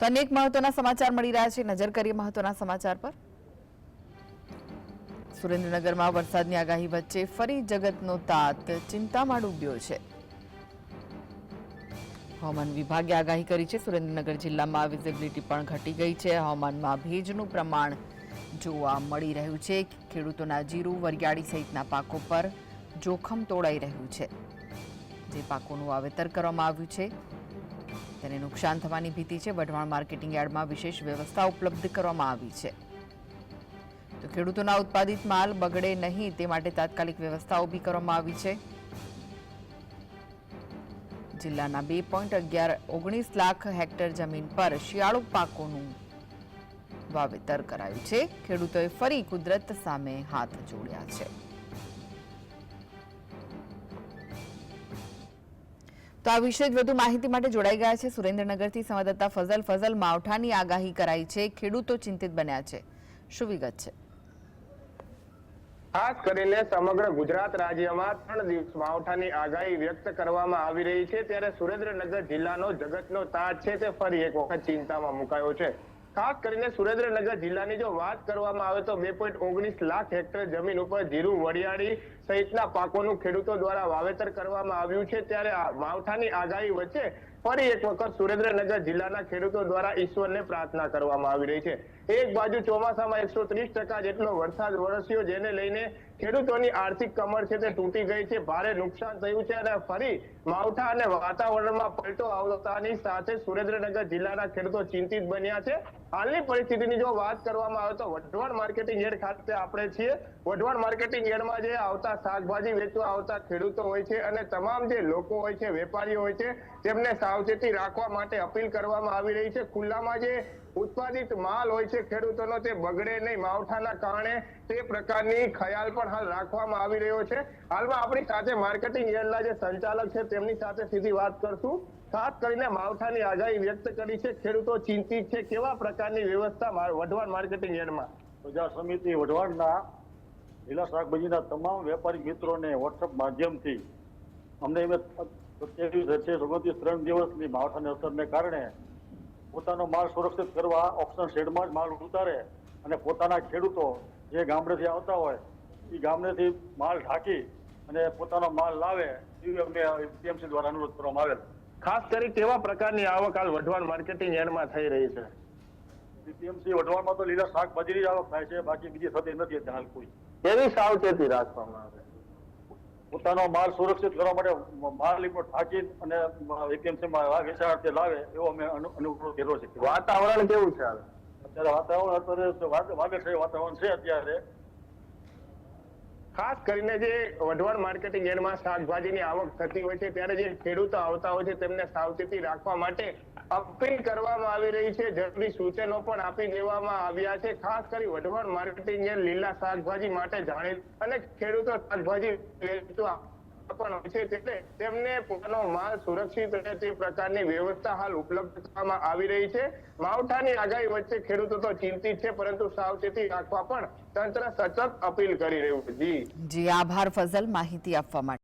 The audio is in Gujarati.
તો અનેક મહત્વના સમાચાર મળી રહ્યા છે. નજર કરીએ મહત્વના સમાચાર પર. સુરેન્દ્રનગરમાં વરસાદની આગાહી વચ્ચે ફરી જગતનો તાત. ચિંતામાં ડૂબ્યો છે. હવામાન વિભાગે આગાહી કરી છે. સુરેન્દ્રનગર જિલ્લામાં વિઝિબિલિટી પણ ઘટી ગઈ છે. હવામાનમાં ભેજનું પ્રમાણ જોવા મળી રહ્યું છે. ખેડૂતોના જીરું, વરિયાળી સહિતના પાકો પર જોખમ તોડાઈ રહ્યું છે. જે પાકોનું વાવેતર કરવામાં આવ્યું છે. તેને નુકસાન થવાની ભીતિ છે. વઢવાણ માર્કેટિંગ યાર્ડમાં વિશેષ વ્યવસ્થા ઉપલબ્ધ કરવામાં આવી છે. તો ખેડૂતોના ઉત્પાદિત માલ બગડે નહીં તે માટે તાત્કાલિક વ્યવસ્થા ઊભી કરવામાં આવી છે. જિલ્લાના બે પોઈન્ટ અગિયાર ઓગણીસ લાખ હેક્ટર જમીન પર શિયાળુ પાકોનું વાવેતર કરાયું છે. ખેડૂતોએ ફરી કુદરત સામે હાથ જોડ્યા છે. તો આ વિશે વધુ માહિતી માટે જોડાઈ ગયા છે સુરેન્દ્રનગરથી સંવાદદાતા ફઝલ. ફઝલ, માવઠાની આગાહી કરાઈ છે. ખેડૂતો ચિંતિત બન્યા છે. શું વિગત છે? ખાસ કરીને સમગ્ર ગુજરાત રાજ્યમાં ત્રણ દિવસ માવઠાની આગાહી વ્યક્ત કરવામાં આવી રહી છે. ત્યારે સુરેન્દ્રનગર જિલ્લાનો જગતનો તાજ છે તે ફરી એક વખત ચિંતામાં મુકાયો છે. ખાસ કરીને સુરેન્દ્રનગર જિલ્લાની જો વાત કરવામાં આવે તો બે પોઈન્ટ ઓગણીસ લાખ હેક્ટર જમીન ઉપર જીરું વરિયાળી સહિતના પાકોનું ખેડૂતો દ્વારા વાવેતર કરવામાં આવ્યું છે. ત્યારે માવઠાની આગાહી વચ્ચે ફરી એક વખત સુરેન્દ્રનગર જિલ્લાના ખેડૂતો દ્વારા ઈશ્વરને પ્રાર્થના કરવામાં આવી રહી છે. એક બાજુ ચોમાસામાં એકસો ટકા જેટલો વરસાદ વરસ્યો, જેને લઈને ખેડૂતોની આર્થિક કમર છે તે તૂટી ગઈ છે, ભારે નુકસાન થયું છે અને ફરી માવઠા અને વાતાવરણમાં પલટો આવતાની સાથે સુરેન્દ્રનગર જિલ્લાના ખેડૂતો ચિંતિત બન્યા છે. હાલની પરિસ્થિતિની જો વાત કરવામાં આવે તો વઢવાણ માર્કેટિંગ યાર્ડ ખાતે આપણે છીએ. વઢવાણ માર્કેટિંગ યાર્ડમાં જે આવતા શાકભાજી વેચવા આવતા ખેડૂતો હોય છે અને તમામ જે લોકો હોય છે, વેપારીઓ હોય છે, તેમને સાવચેતી રાખવા માટે અપીલ કરવામાં આવી રહી છે. ખુલ્લામાં જે ઉત્પાદિત માલ હોય છે, ખેડૂતોનો તે બગડે નહીં. માવઠાના કારણે તે પ્રકારની ખ્યાલ પણ હાલ રાખવામાં આવી રહ્યો છે. હાલમાં આપણી સાથે માર્કેટિંગ યાર્ડના જે સંચાલક છે, તેમની સાથે સીધી વાત કરશું. ખાસ કરીને માવઠાની આગાહી વ્યક્ત કરી છે. ખેડૂતો ચિંતિત છે, કેવા પ્રકારની વ્યવસ્થા વઢવાણ માર્કેટિંગ યાર્ડમાં પ્રજા સમિતિ વઢવાણના લીલા શાકભાજીના તમામ વેપારી મિત્રોને વોટ્સઅપ માધ્યમથી અમને એમ સત્યાવીસ છે? ઓગણત્રીસ ત્રણ દિવસની માવઠાની અસરને કારણે પોતાનો માલ સુરક્ષિત કરવા ઓપ્શન શેડમાં જ માલ ઉતારે અને પોતાના ખેડૂતો જે ગામડેથી આવતા હોય એ ગામડેથી માલ ઢાંકી અને પોતાનો માલ લાવે એવી અમે પીએમસી દ્વારા અનુરોધ કરવામાં આવેલ. ખાસ કરી કેવા પ્રકારની આવક હાલ વઢવાણ માર્કેટિંગ એન્ડમાં થઈ રહી છે. ટીએમસી વઢવાણમાં તો લીલા શાકભાજીની જ આવક થાય છે બાકી બીજી થતી નથી હાલ કોઈ. એવી સાવચેતી રાખવામાં આવે. પોતાનો માલ સુરક્ષિત કરવા માટે માલ રિપોર્ટ થાકી અને એપીએમસી માં વેચાણ લાવે એવો અમે અનુ- અનુભવ કર્યો છે. વાતાવરણ કેવું છે અત્યારે વાતાવરણ અત્યારે વાગડ વાતાવરણ છે અત્યારે. ખાસ કરીને જે વઢવાણ માર્કેટિંગ યાર્ડમાં શાકભાજીની આવક થતી હોય છે ત્યારે જે ખેડૂતો આવતા હોય છે તેમને સાવચેતી રાખવા માટે અપીલ કરવામાં આવી રહી છે. જરૂરી સૂચનો પણ આપી દેવામાં આવ્યા છે. ખાસ કરી વઢવાણ માર્કેટિંગ લીલા શાકભાજી માટે જાણીત અને ખેડૂતો શાકભાજી પણ છે. એટલે તેમને પોતાનો માલ સુરક્ષિત રહે તે પ્રકારની વ્યવસ્થા હાલ ઉપલબ્ધ કરવામાં આવી રહી છે. માવઠાની આગાહી વચ્ચે ખેડૂતો તો ચિંતિત છે, પરંતુ સાવચેતી રાખવા પણ તંત્ર સતત અપીલ કરી રહ્યું છે. જી. જી, આભાર ફઝલ. માહિતી આપવા માટે.